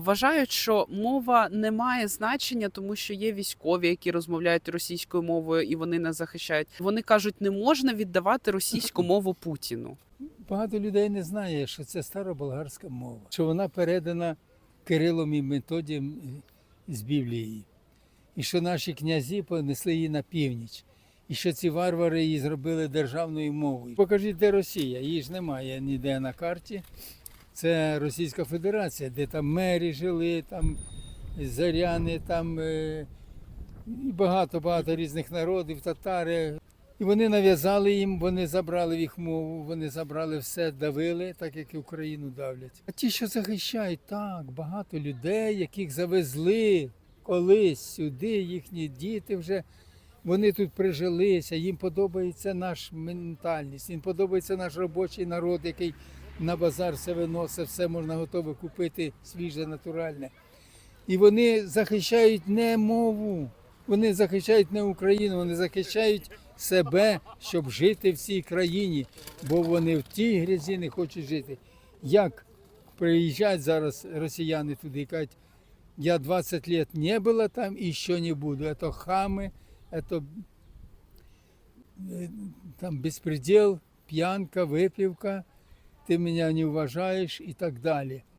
Вважають, що мова не має значення, тому що є військові, які розмовляють російською мовою і вони нас захищають. Вони кажуть, не можна віддавати російську мову Путіну. Багато людей не знає, що це староболгарська мова, що вона передана Кирилом і Методієм з Біблії, і що наші князі понесли її на північ, і що ці варвари її зробили державною мовою. Покажіть, де Росія, її ж немає ніде на карті. Це Російська Федерація, де там мері жили, там заряни, там е, багато-багато різних народів, татари. І вони нав'язали їм, вони забрали їх мову, вони забрали все, давили, так як і Україну давлять. А ті, що захищають, так, багато людей, яких завезли колись сюди, їхні діти вже. Вони тут прижилися, їм подобається наша ментальність, їм подобається наш робочий народ, який на базар все виносить, все можна готове купити свіже, натуральне. І вони захищають не мову, вони захищають не Україну, вони захищають себе, щоб жити в цій країні, бо вони в тій грязі не хочуть жити. Як приїжджають зараз росіяни туди і кажуть, я 20 лет не була там і ще не буду. Це хами, це там безпреділ, п'янка, випівка, ти мене не вважаєш і так далі.